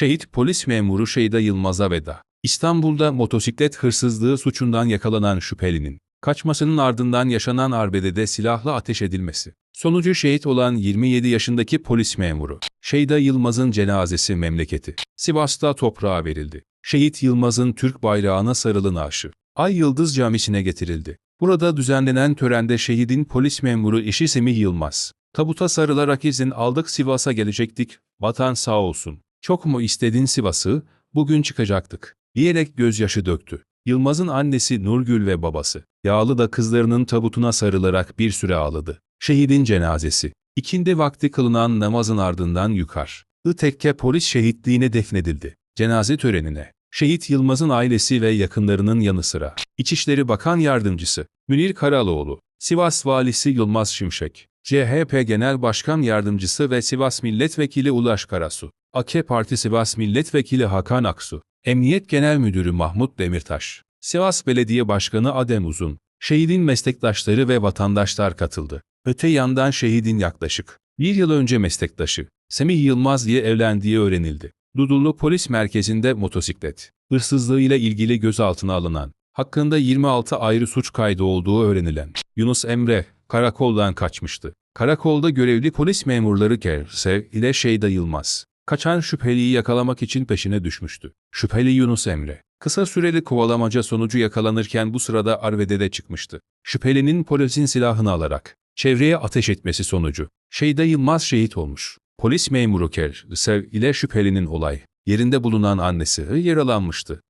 Şehit polis memuru Şeyda Yılmaz'a veda. İstanbul'da motosiklet hırsızlığı suçundan yakalanan şüphelinin, kaçmasının ardından yaşanan arbedede silahlı ateş edilmesi. Sonucu şehit olan 27 yaşındaki polis memuru, Şeyda Yılmaz'ın cenazesi memleketi, Sivas'ta toprağa verildi. Şehit Yılmaz'ın Türk bayrağına sarılı naaşı, Ay Yıldız Camisi'ne getirildi. Burada düzenlenen törende şehidin polis memuru eşi Semih Yılmaz, tabuta sarılarak izin aldık Sivas'a gelecektik, vatan sağ olsun. Çok mu istedin Sivas'ı, bugün çıkacaktık, diyerek gözyaşı döktü. Yılmaz'ın annesi Nurgül ve babası, Yağlı da kızlarının tabutuna sarılarak bir süre ağladı. Şehidin cenazesi, ikindi vakti kılınan namazın ardından yukar. Tekke polis şehitliğine defnedildi. Cenaze törenine, Şehit Yılmaz'ın ailesi ve yakınlarının yanı sıra, İçişleri Bakan Yardımcısı, Münir Karaloğlu, Sivas Valisi Yılmaz Şimşek, CHP Genel Başkan Yardımcısı ve Sivas Milletvekili Ulaş Karasu, AK Parti Sivas Milletvekili Hakan Aksu, Emniyet Genel Müdürü Mahmut Demirtaş, Sivas Belediye Başkanı Adem Uzun, şehidin meslektaşları ve vatandaşlar katıldı. Öte yandan şehidin yaklaşık bir yıl önce meslektaşı Semih Yılmaz diye evlendiği öğrenildi. Dudullu Polis Merkezi'nde motosiklet hırsızlığıyla ilgili gözaltına alınan, hakkında 26 ayrı suç kaydı olduğu öğrenilen Yunus Emre karakoldan kaçmıştı. Karakolda görevli polis memurları Kersev ile Şeyda Yılmaz, kaçan şüpheliyi yakalamak için peşine düşmüştü. Şüpheli Yunus Emre, kısa süreli kovalamaca sonucu yakalanırken bu sırada arbedede çıkmıştı. Şüphelinin polisin silahını alarak çevreye ateş etmesi sonucu Şeyda Yılmaz şehit olmuş. Polis memuru Kersev ile şüphelinin olay yerinde bulunan annesi yaralanmıştı.